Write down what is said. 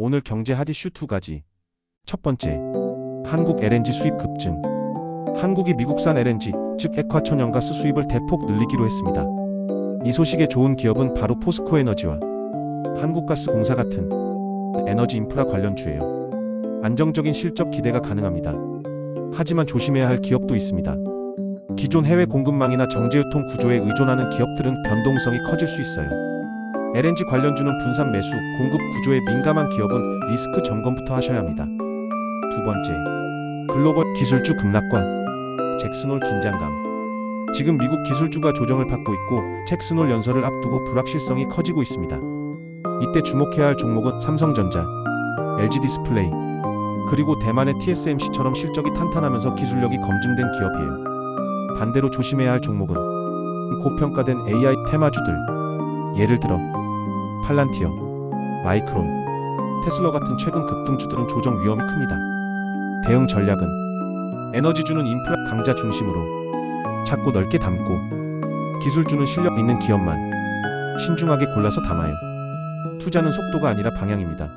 오늘 경제 핫 이슈 두 가지. 첫 번째, 한국 LNG 수입 급증. 한국이 미국산 LNG, 즉 액화천연가스 수입을 대폭 늘리기로 했습니다. 이 소식에 좋은 기업은 바로 포스코 에너지와 한국가스공사 같은 에너지 인프라 관련주예요. 안정적인 실적 기대가 가능합니다. 하지만 조심해야 할 기업도 있습니다. 기존 해외 공급망이나 정제유통 구조에 의존하는 기업들은 변동성이 커질 수 있어요. LNG 관련주는 분산 매수, 공급 구조에 민감한 기업은 리스크 점검부터 하셔야 합니다. 두 번째, 글로벌 기술주 급락과 잭스놀 긴장감. 지금 미국 기술주가 조정을 받고 있고 잭스놀 연설을 앞두고 불확실성이 커지고 있습니다. 이때 주목해야 할 종목은 삼성전자, LG 디스플레이, 그리고 대만의 TSMC처럼 실적이 탄탄하면서 기술력이 검증된 기업이에요. 반대로 조심해야 할 종목은 고평가된 AI 테마주들, 예를 들어 팔란티어, 마이크론, 테슬라 같은 최근 급등주들은 조정 위험이 큽니다. 대응 전략은 에너지주는 인프라 강자 중심으로 작고 넓게 담고 기술주는 실력 있는 기업만 신중하게 골라서 담아요. 투자는 속도가 아니라 방향입니다.